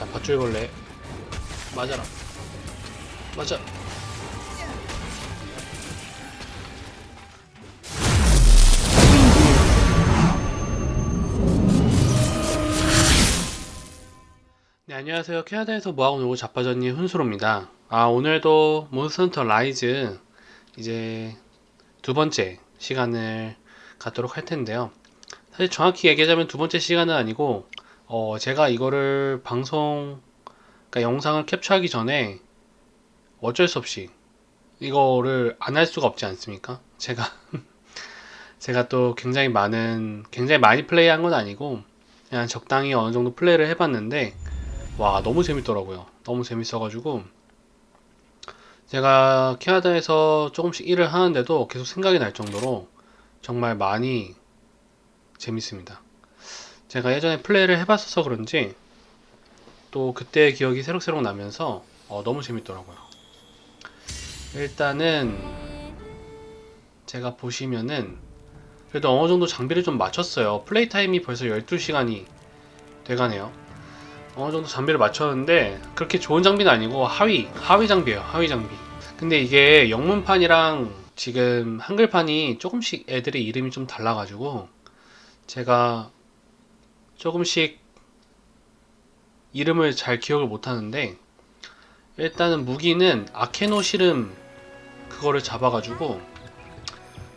자, 밧줄벌레. 맞아라. 맞아. 네, 안녕하세요. 캐나다에서 뭐하고 놀고 자빠졌니 훈수로입니다. 아, 오늘도 몬스터헌터 라이즈 이제 두 번째 시간을 갖도록 할 텐데요. 사실 정확히 얘기하자면 두 번째 시간은 아니고, 어, 제가 이거를 방송, 그러니까 영상을 캡처하기 전에 어쩔 수 없이 이거를 안 할 수가 없지 않습니까? 제가, 제가 또 굉장히 많은, 굉장히 많이 플레이 한 건 아니고, 그냥 적당히 어느 정도 플레이를 해봤는데, 와, 너무 재밌더라고요. 너무 재밌어가지고, 제가 캐나다에서 조금씩 일을 하는데도 계속 생각이 날 정도로 정말 많이 재밌습니다. 제가 예전에 플레이를 해봤어서 그런지 또 그때의 기억이 새록새록 나면서 어, 너무 재밌더라고요. 일단은 제가 보시면은 그래도 어느 정도 장비를 좀 맞췄어요. 플레이 타임이 벌써 12시간이 돼가네요. 어느 정도 장비를 맞췄는데 그렇게 좋은 장비는 아니고 하위 하위 장비예요 하위 장비 근데 이게 영문판이랑 지금 한글판이 조금씩 애들의 이름이 좀 달라가지고 제가 조금씩 이름을 잘 기억을 못하는데 일단은 무기는 아케노 시름 그거를 잡아가지고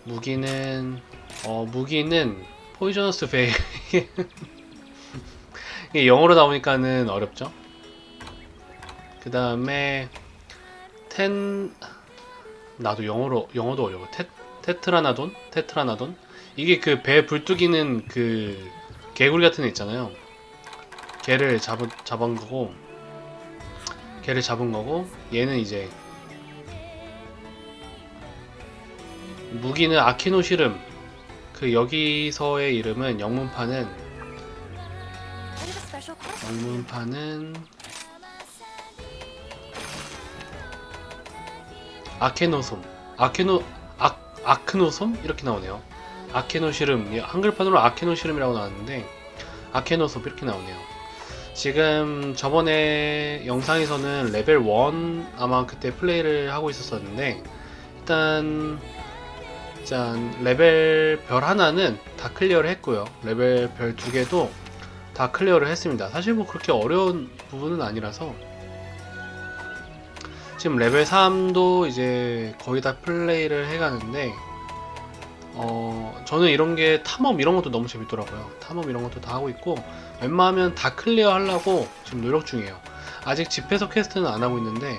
무기는 어 무기는 포이저너스 베이 이게 영어로 나오니까는 어렵죠. 그 다음에 텐 나도 영어로 영어도 어려워. 테 테트라나돈 테트라나돈 이게 그 배 불뚝이는 그 개구리 같은 애 있잖아요. 개를 잡은 잡은 거고 개를 잡은 거고 얘는 이제 무기는 아키노 시름 그 여기서의 이름은 영문판은? 영문판은 아케노솜 아케노 아, 아크노솜 이렇게 나오네요 아케노 시름 예, 한글판으로 아케노 시름이라고 나왔는데 아케노솜 이렇게 나오네요 지금 저번에 영상에서는 레벨 1 아마 그때 플레이를 하고 있었었는데 일단 짠 레벨 별 하나는 다 클리어를 했고요 레벨 별 두 개도 다 클리어를 했습니다. 사실 뭐 그렇게 어려운 부분은 아니라서 지금 레벨 3도 이제 거의 다 플레이를 해가는데 어 저는 이런 게 탐험 이런 것도 너무 재밌더라고요. 탐험 이런 것도 다 하고 있고 웬만하면 다 클리어 하려고 지금 노력 중이에요. 아직 집회서 퀘스트는 안 하고 있는데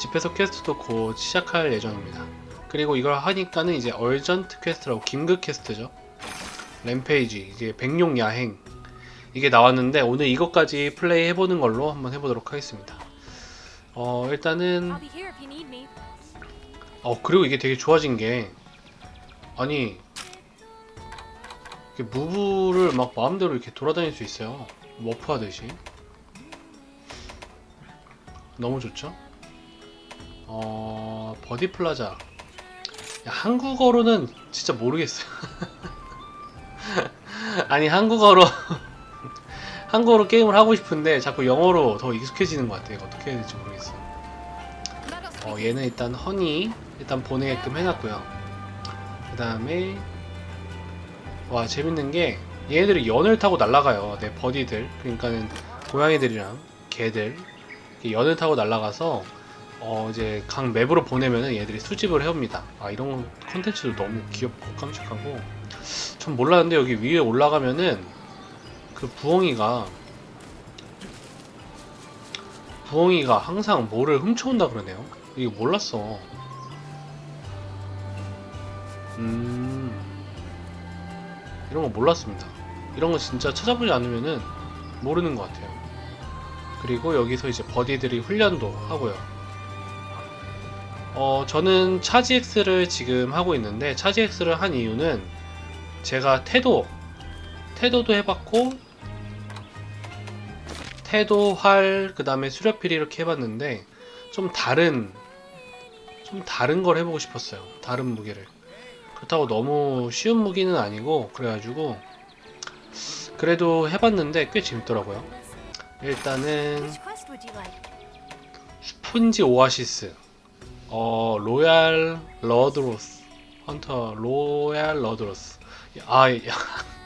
집회서 퀘스트도 곧 시작할 예정입니다. 그리고 이걸 하니까는 이제 얼전트 퀘스트라고 긴급 퀘스트죠. 램페이지 이제 백룡 야행 이게 나왔는데 오늘 이것까지 플레이 해보는 걸로 한번 해보도록 하겠습니다. 어 일단은. 어 그리고 이게 되게 좋아진 게 아니 이렇게 무브를 막 마음대로 이렇게 돌아다닐 수 있어요. 워프 하듯이 너무 좋죠? 어 버디 플라자 야, 한국어로는 진짜 모르겠어요. 아니 한국어로 한국어로 게임을 하고 싶은데 자꾸 영어로 더 익숙해지는 것 같아요. 어떻게 해야 될지 모르겠어. 어, 얘는 일단 허니 일단 보내게끔 해놨고요. 그 다음에 와 재밌는 게 얘네들이 연을 타고 날아가요. 내 버디들 그러니까는 고양이들이랑 개들 연을 타고 날아가서 어 이제 각 맵으로 보내면은 얘들이 수집을 해옵니다. 아 이런 컨텐츠도 너무 귀엽고 깜찍하고 전 몰랐는데 여기 위에 올라가면은 그 부엉이가 부엉이가 항상 뭐를 훔쳐온다 그러네요. 이거 몰랐어. 음 이런 거 몰랐습니다. 이런 거 진짜 찾아보지 않으면은 모르는 것 같아요. 그리고 여기서 이제 버디들이 훈련도 하고요. 어 저는 차지 X를 지금 하고 있는데 차지 X를 한 이유는 제가 태도 태도도 해봤고 태도, 활, 그 다음에 수렵필 이렇게 해봤는데 좀 다른 좀 다른 걸 해보고 싶었어요. 다른 무기를. 그렇다고 너무 쉬운 무기는 아니고 그래가지고 그래도 해봤는데 꽤 재밌더라고요. 일단은? 스폰지 오아시스 어 로얄 러드로스 헌터 로얄 러드로스 아 야,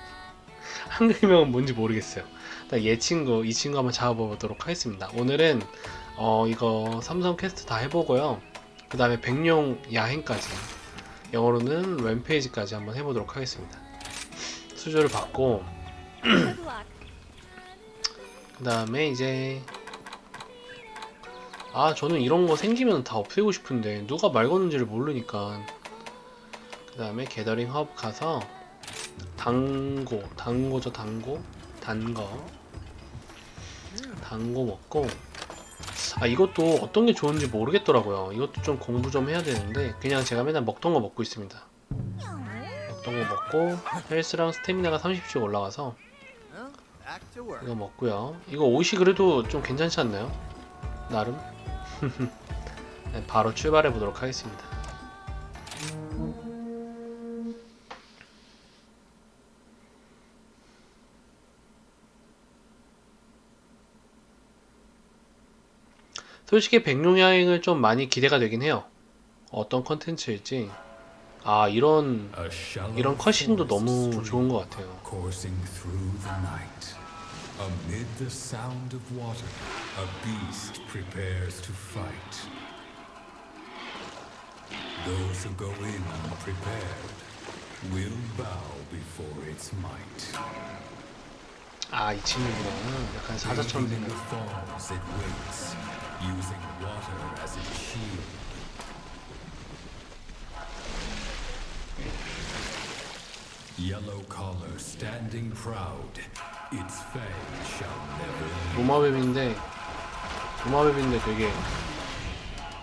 한글명은 뭔지 모르겠어요 일단 얘 친구 이 친구 한번 잡아보도록 하겠습니다 오늘은 어 이거 삼성 퀘스트 다 해보고요 그 다음에 백룡 야행까지 영어로는 램페이지까지 한번 해보도록 하겠습니다. 수조를 받고. 그 다음에 이제 아 저는 이런 거 생기면 다 없애고 싶은데 누가 말 거는지를 모르니까. 그 다음에 게더링 헙 가서 당고 당고죠 당고? 단거. 단고 먹고 아 이것도 어떤 게 좋은지 모르겠더라고요 이것도 좀 공부 좀 해야 되는데 그냥 제가 맨날 먹던 거 먹고 있습니다 먹던 거 먹고 헬스랑 스태미나가 30씩 올라가서. 이거 먹고요. 이거 옷이 그래도 좀 괜찮지 않나요? 나름. 네, 바로 출발해 보도록 하겠습니다. 솔직히 백룡 여행을 좀 많이 기대가 되긴 해요. 어떤 컨텐츠일지. 아 이런 이런 컷신도 너무 좋은 것 같아요. Coursing through the night. Amid the sound of water, a beast prepares to fight. Those who go in unprepared will bow before its might. 아이 친구구나. 약간 사자처럼 Bathing in 생겼 어. using water as its shield. Yellow collar standing proud, its fangs shall never. 로마웹인데 로마웹인데 되게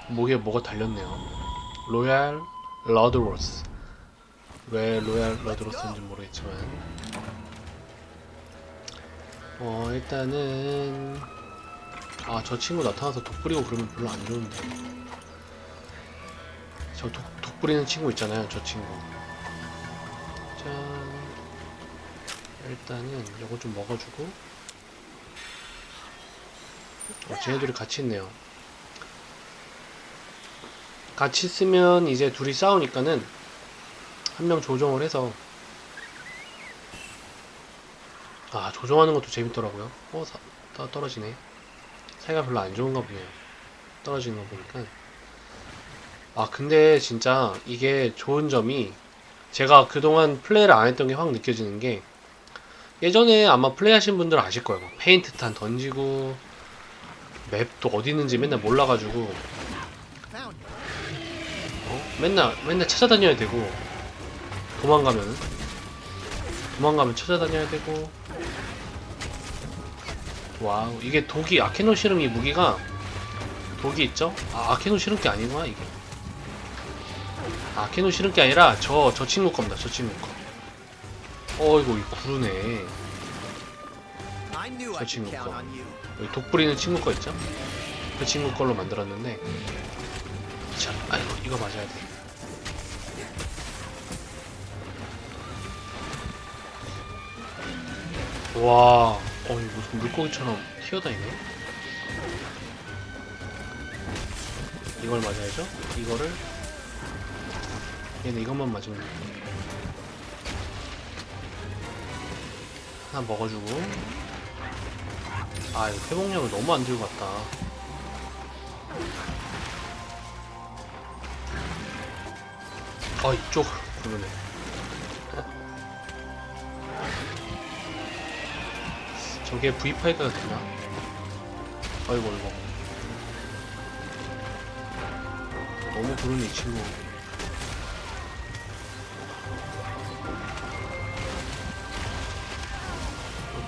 목에 뭐가 달렸네요. 로얄 러드로스. 왜 로얄 러드로스인지 모르겠지만 어 일단은 아 저 친구 나타나서 독 부리고 그러면 별로 안 좋은데 저 독, 독 부리는 친구 있잖아요 저 친구 자 일단은 요거 좀 먹어주고 어, 쟤네들이 같이 있네요. 같이 있으면 이제 둘이 싸우니까는 한 명 조정을 해서 아 조정하는 것도 재밌더라고요. 어, 사, 다 떨어지네. 사이가 별로 안 좋은가 보네요. 떨어지는 거 보니까. 아 근데 진짜 이게 좋은 점이 제가 그동안 플레이를 안 했던 게 확 느껴지는 게 예전에 아마 플레이 하신 분들 아실 거예요. 막 페인트 탄 던지고 맵도 어디 있는지 맨날 몰라가지고. 어? 맨날 맨날 찾아다녀야 되고 도망가면 도망가면 찾아다녀야 되고 와우 이게 독이 아케노 시름 이 무기가 독이 있죠? 아 아케노 시름 게 아니구나 이게 아케노 시름 게 아니라 저저 친구 겁니다 저 친구 거 어이구 이 구르네 good on you. 여기 독 부리는 친구 거 있죠? 그 친구 걸로 만들었는데 자, 아이고 이거 맞아야 돼. 와, 어 이거 무슨 물고기처럼 튀어다니네. 이걸 맞아야죠? 이거를 얘는 이것만 맞으면 돼. 하나 먹어주고 아 이거 회복량을 너무 안 들고 갔다 아 이쪽 그러네 저게 V8가 되나? 아이고 이거 너무 구르네 이 친구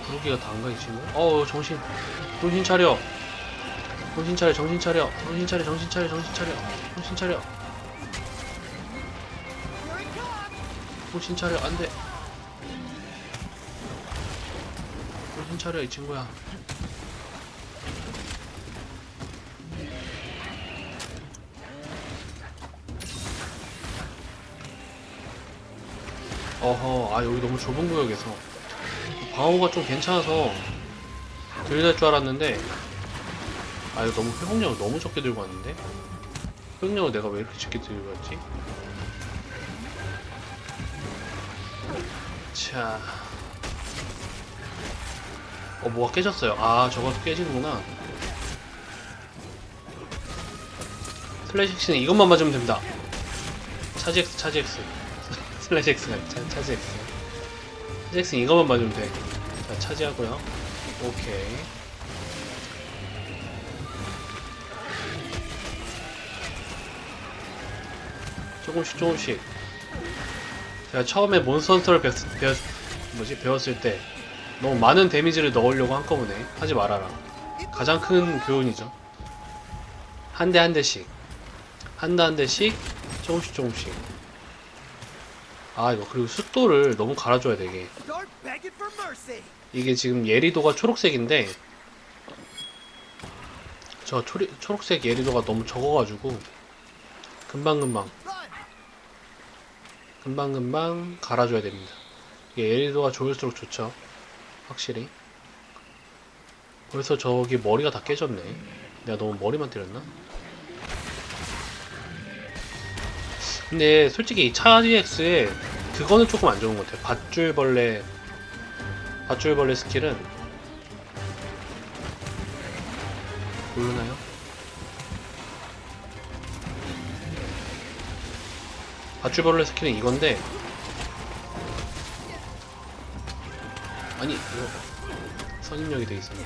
구르기가 다인가 이 친구? 어우 정신 정신 차려. 정신 차려 정신 차려. 정신 차려 정신 차려 정신 차려. 정신 차려. 정신 차려 안돼 차려 이 친구야. 어허 아 여기 너무 좁은 구역에서. 방어가 좀 괜찮아서 들릴 줄 알았는데 아 이거 너무 회복력을 너무 적게 들고 왔는데? 회복력을 내가 왜 이렇게 적게 들고 왔지? 자, 어 뭐가 깨졌어요. 아 저거 깨지는구나. 슬래시 X는 이것만 맞으면 됩니다. 차지 X, 차지 X. 슬래시 X가 차, 차지 X. 차지 X는 이것만 맞으면 돼. 자, 차지하고요. 오케이. 조금씩 조금씩. 제가 처음에 몬스터를 배웠, 배웠, 뭐지? 배웠을 때 너무 많은 데미지를 넣으려고 한꺼번에 하지 말아라. 가장 큰 교훈이죠. 한 대 한 대씩. 한 대 한 대씩 조금씩 조금씩. 아 이거 그리고 숫도를 너무 갈아줘야 돼 이게. 지금 예리도가 초록색인데 저 초리, 초록색 예리도가 너무 적어가지고 금방금방. 금방금방 갈아줘야 됩니다. 예리도가 좋을수록 좋죠. 확실히. 벌써 저기 머리가 다 깨졌네. 내가 너무 머리만 때렸나? 근데 솔직히 이 차지엑스에 그거는 조금 안 좋은 것 같아요. 밧줄벌레 밧줄벌레 스킬은 모르나요? 밧줄벌레 스킬은 이건데 아니 이거 선입력이 돼 있었네.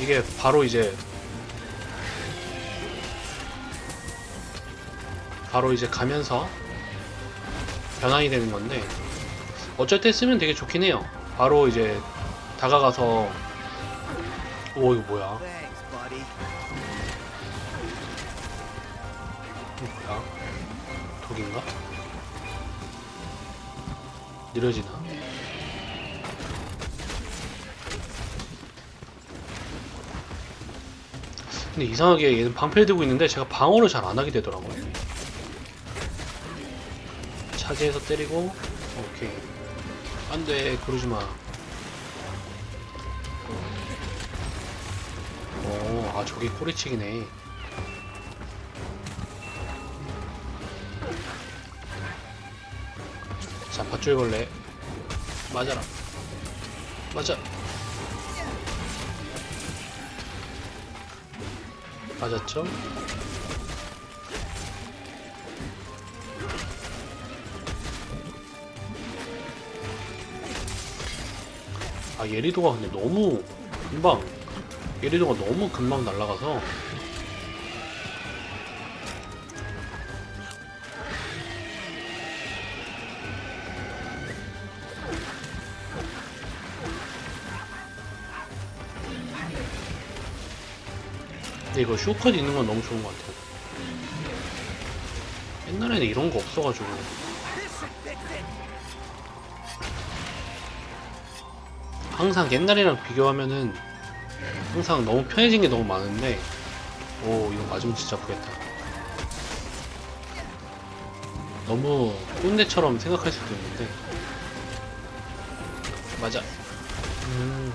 이게 바로 이제 바로 이제 가면서 변환이 되는 건데 때 쓰면 되게 좋긴 해요. 바로 이제 다가가서 오 이거 뭐야? 느려지나? 근데 이상하게 얘는 방패를 들고 있는데 제가 방어를 잘 안 하게 되더라고요. 차지해서 때리고 오케이 안돼 그러지 마. 오, 아 저게 꼬리치기네. 밧줄벌레 맞아라. 맞아. 맞았죠? 아 예리도가 근데 너무 금방 예리도가 너무 금방 날아가서 근데 이거 쇼컷 있는 건 너무 좋은 것 같아요 옛날에는 이런 거 없어가지고. 항상 옛날이랑 비교하면은 항상 너무 편해진 게 너무 많은데 오 이거 맞으면 진짜 아프겠다 너무 꼰대처럼 생각할 수도 있는데 맞아 음.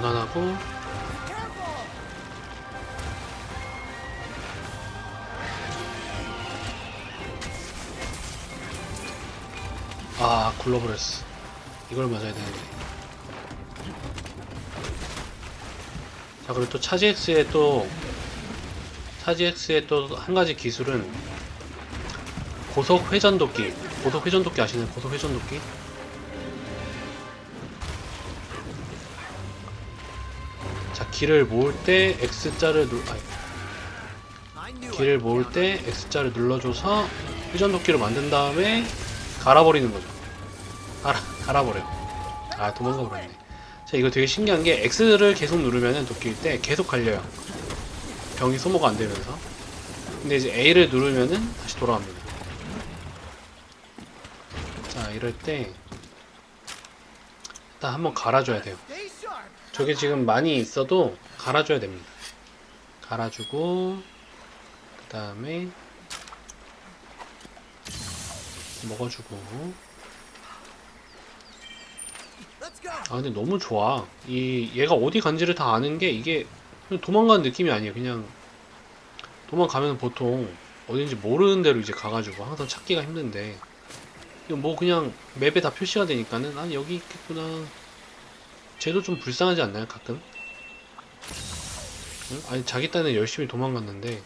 변환하고. 아 굴러버렸어 이걸 맞아야 되는데. 자 그리고 또 차지엑스의 또 차지엑스의 또 한 가지 기술은 고속 회전도끼. 고속 회전도끼 아시는 고속 회전도끼 길을 모을 때 X자를 누 knew 길을 모을 때 X자를 눌러줘서 회전 도끼를 만든 다음에 갈아버리는 거죠. 갈아, 갈아버려. 아, 도망가 버렸네. 자, 이거 되게 신기한 게 X를 계속 누르면은 도끼일 때 계속 갈려요. 병이 소모가 안 되면서. 근데 이제 A를 누르면은 다시 돌아갑니다. 자, 이럴 때 일단 한번 갈아줘야 돼요. 저게 지금 많이 있어도 갈아줘야 됩니다. 갈아주고 그 다음에 먹어주고. 아 근데 너무 좋아 이 얘가 어디 간지를 다 아는 게 이게 도망가는 느낌이 아니에요 그냥 도망가면 보통 어딘지 모르는 대로 이제 가가지고 항상 찾기가 힘든데 뭐 그냥 맵에 다 표시가 되니까는 아 여기 있겠구나 쟤도 좀 불쌍하지 않나요 가끔? 응? 아니 자기 딴에 열심히 도망갔는데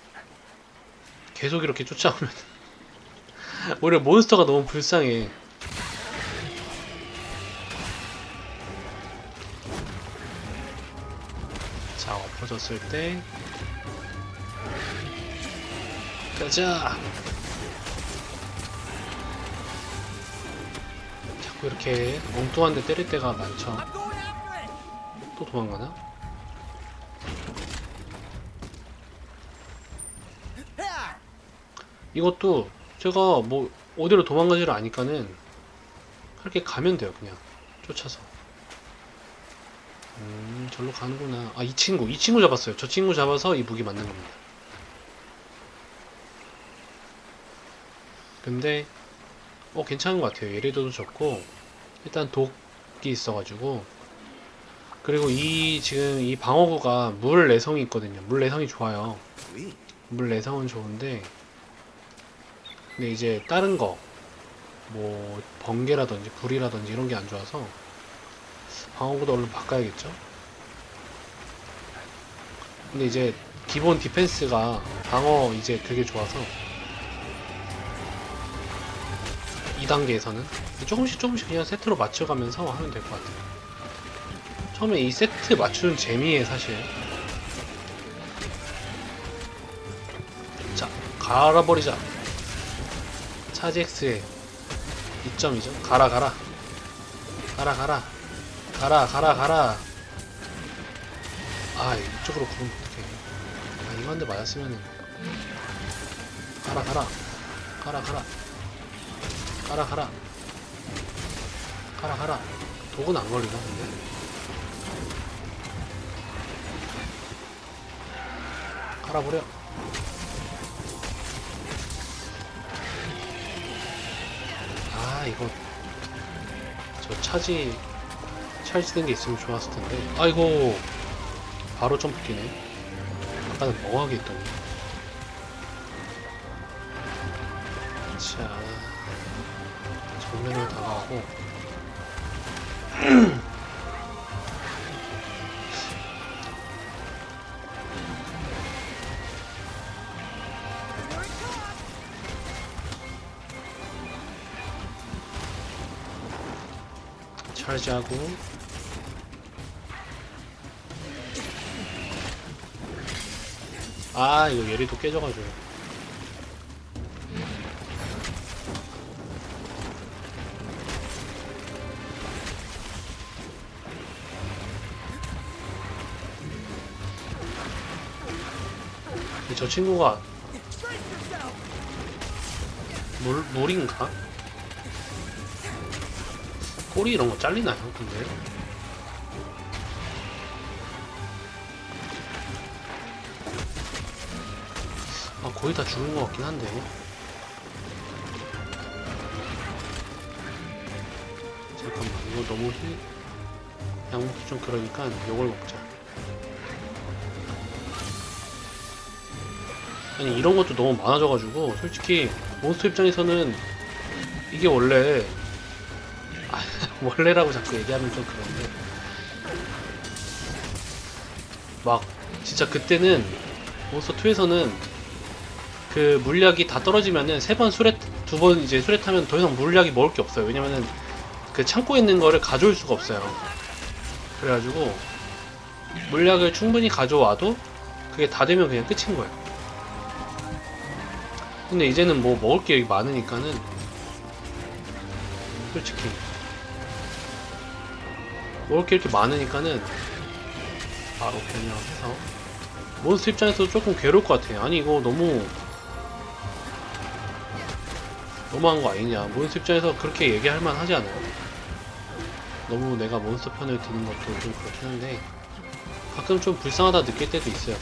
계속 이렇게 쫓아오면 오히려 몬스터가 너무 불쌍해 자 엎어졌을 때 가자 자꾸 이렇게 엉뚱한 데 때릴 때가 많죠 또 도망가나? 이것도 제가 뭐 어디로 도망가지를 아니까는 그렇게 가면 돼요 그냥. 쫓아서. 음 절로 가는구나. 아 이 친구. 이 친구 잡았어요. 저 친구 잡아서 이 무기 만든 겁니다. 근데 어 괜찮은 것 같아요. 예리도도 좋고 일단 독이 있어가지고 그리고 이 지금 이 방어구가 물 내성이 있거든요. 물 내성이 좋아요. 물 내성은 좋은데 근데 이제 다른 거 뭐 번개라든지 불이라든지 이런 게 안 좋아서 방어구도 얼른 바꿔야겠죠? 근데 이제 기본 디펜스가 방어 이제 그게 좋아서 2단계에서는 조금씩 조금씩 그냥 세트로 맞춰가면서 하면 될 것 같아요 처음에 이 세트 맞추는 재미에 사실. 자 갈아버리자. 차지엑스의 이점이죠. 가라 가라. 가라 가라. 가라 가라 가라. 아 이쪽으로 구르면 어떡해? 아대 맞았으면은. 가라 가라. 가라 가라. 가라 가라. 가라 가라. 독은 안 걸리나 근데 갈아버려. 아 이거 저 차지 찰지된 게 있으면 좋았을 텐데. 아이고 바로 점프 뛰네. 아까는 멍하게 있더니. 자 정면으로 다가가고 찰지하고 아 이거 예리도 깨져가지고 저 친구가. 물, 물인가? 꼬리 이런 거 잘리나요? 근데? 아, 거의 다 죽은 것 같긴 한데. 잠깐만, 이거 너무 히, 약 먹기 좀 그러니까 요걸 먹자. 아니, 이런 것도 너무 많아져가지고, 솔직히, 몬스터 입장에서는 이게 원래 아, 원래라고 자꾸 얘기하면 좀 그런데. 막 진짜 그때는 몬스터 2에서는 그 물약이 다 떨어지면은 세 번 수레 두 번 이제 수레 타면 더 이상 물약이 먹을 게 없어요. 왜냐면은 그 창고에 있는 거를 가져올 수가 없어요. 그래가지고 물약을 충분히 가져와도 그게 다 되면 그냥 끝인 거예요. 근데 이제는 뭐 먹을 게 많으니까는 솔직히 먹을 게 이렇게 많으니까는 바로 그냥 해서. 몬스터 입장에서 조금 괴로울 것 같아요. 아니 이거 너무 너무한 거 아니냐. 몬스터 입장에서 그렇게 얘기할 만 하지 않아요. 너무 내가 몬스터 편을 드는 것도 좀 그렇긴 한데 가끔 좀 불쌍하다 느낄 때도 있어요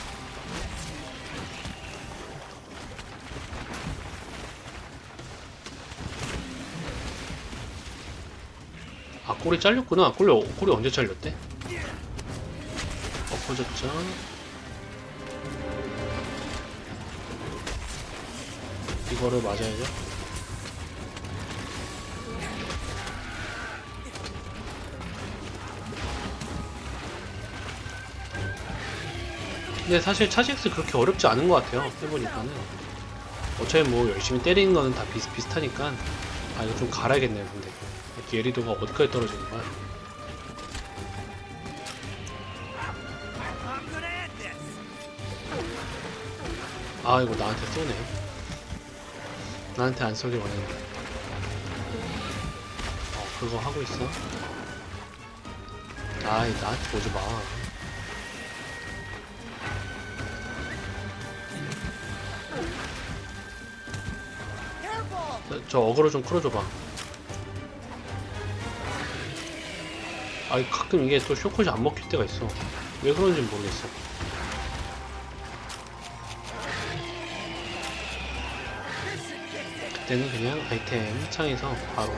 꼬리 잘렸구나. 꼬리, 어- 꼬리 언제 잘렸대? 엎어졌죠. 이거를 맞아야죠. 근데 사실 차직스 그렇게 어렵지 않은 것 같아요. 해보니까는. 어차피 뭐 열심히 때리는 거는 다 비슷비슷하니까. 아, 이거 좀 갈아야겠네요, 근데. 예리도가 어디까지 떨어지는 거야? 아, 이거 나한테 쏘네. 나한테 안 쏘길 원했는데. 어, 그거 하고 있어. 아이, 나한테 오지 마. Careful! 저, 저 어그로 좀 끌어줘봐. 아, 가끔 이게 또 쇼컷이 안 먹힐 때가 있어. 왜 그런지 모르겠어. 그때는 그냥 아이템 창에서 바로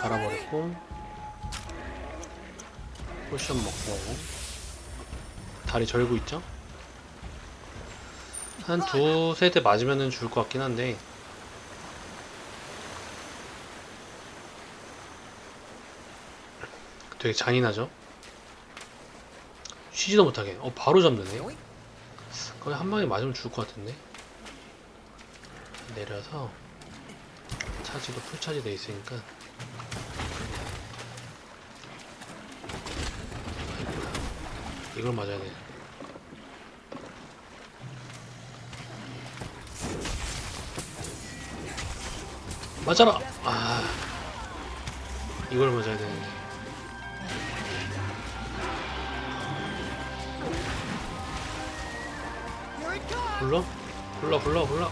갈아버렸고 포션 먹고 다리 절고 있죠? 한 두 세 대 맞으면 은 죽을 것 같긴 한데 되게 잔인하죠? 쉬지도 못하게. 어 바로 잡는데? 거의 한 방에 맞으면 죽을 것 같은데? 내려서 차지도 풀차지 돼 있으니까. 이걸 맞아야 돼. 맞아라! 아 이걸 맞아야 되는데 불러? 불러 불러 불러.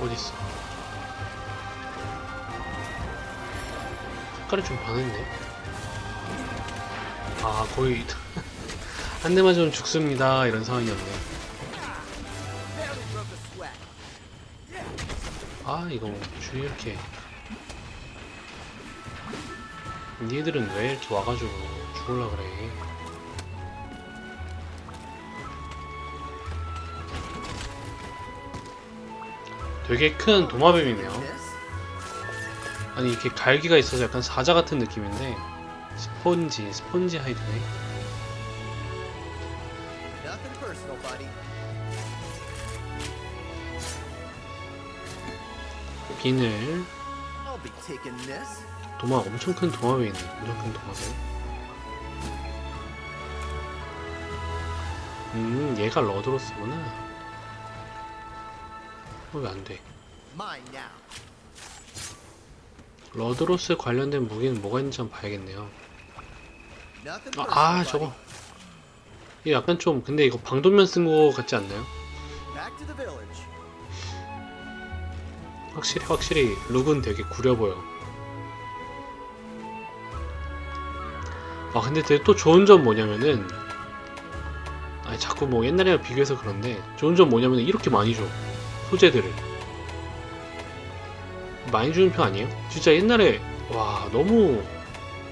어딨어? 색깔이 좀 변했네. 아 거의 한대 맞으면 죽습니다. 이런 상황이었네 아 이거 주위 이렇게. 니들은 왜 이렇게 와가지고 죽을라 그래? 되게 큰 도마뱀이네요? 아니 이렇게 갈기가 있어서 약간 사자 같은 느낌인데 스폰지 스폰지 하이드네 비늘. 도마 엄청 큰 도마뱀이네 엄청 큰 도마뱀 음 얘가 러드로스구나 어, 왜 안돼. 러드로스 관련된 무기는 뭐가 있는지 한번 봐야겠네요 아, 아. 저거 이게 약간 좀 근데 이거 방독면 쓴 거 같지 않나요? 확실히 확실히 룩은 되게 구려 보여. 아 근데 되게 또 좋은 점 뭐냐면은 아니 자꾸 뭐 옛날이랑 비교해서 그런데 좋은 점 뭐냐면 이렇게 많이 줘 소재들을. 많이 주는 편 아니에요? 진짜 옛날에 와 너무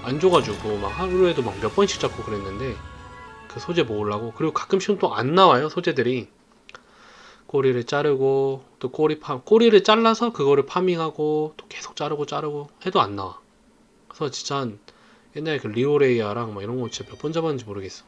안 줘가지고 막 하루에도 막 몇 번씩 잡고 그랬는데 그 소재 모으려고. 그리고 가끔씩은 또 안 나와요 소재들이 꼬리를 자르고 또 꼬리 파 꼬리를 잘라서 그거를 파밍하고 또 계속 자르고 자르고 해도 안 나와. 그래서 진짜 한 옛날에 그 리오레이아랑 막 이런 거 진짜 몇 번 잡았는지 모르겠어